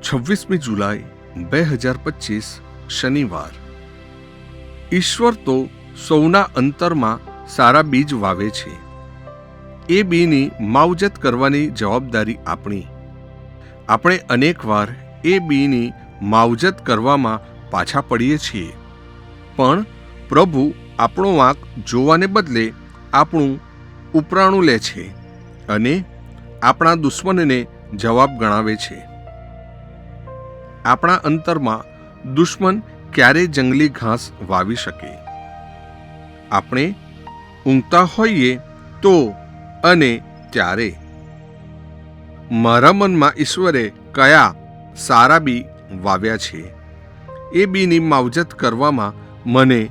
છવ્વીસમી જુલાઈ, બે હજાર પચીસ, શનિવાર. ઈશ્વર તો સૌના અંતરમાં સારા બીજ વાવે છે. એ બીની માવજત કરવાની જવાબદારી આપણી. આપણે અનેકવાર એ બીની માવજત કરવામાં પાછા પડીએ છીએ. પણ પ્રભુ આપણો વાંક જોવાને બદલે આપણું ઉપરાણું લે છે અને આપણા દુશ્મનને જવાબ ગણાવે છે. આપણા અંતરમાં દુશ્મન ક્યારે જંગલી ઘાસ વાવી શકે? આપણે ઊંઘતા હોઈએ તો અને ત્યારે. મારા મનમાં ઈશ્વરે કયા સારા બી વાવ્યા છે. એ બીની માવજત કરવામાં મને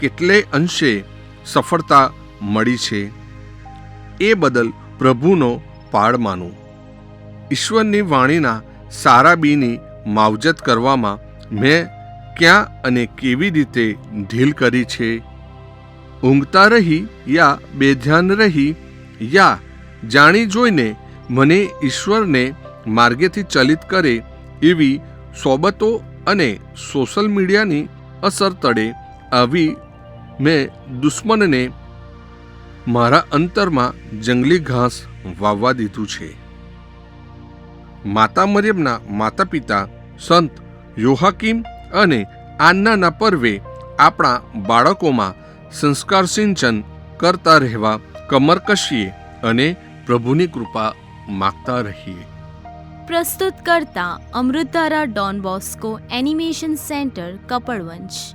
કેટલે અંશે સફળતા મળી છે. એ બદલ પ્રભુનો પાડ માનું. ઈશ્વરની વાણીના સારા બીની માવજત કરવામાં મેં ક્યાં અને કેવી રીતે ઢીલ કરી છે? ઊંઘતા રહી યા બેધ્યાન રહી યા જાણી જોઈને મને ઈશ્વરને માર્ગેથી ચલિત કરે એવી સોબતો અને સોશિયલ મીડિયાની અસર તળે આવી મેં દુશ્મનને મારા અંતરમાં જંગલી ઘાસ વાવવા દીધું છે. માતા મરિયમના માતા પિતા સંત યોહાકીમ અને આન્નાના પર્વે આપણા બાળકોમાં સંસ્કાર સિંચન કરતા રહેવા કમર કશીએ અને પ્રભુની કૃપા માગતા રહીએ. પ્રસ્તુત કરતા Amritdhara Don Bosco animation centre Kapadvanj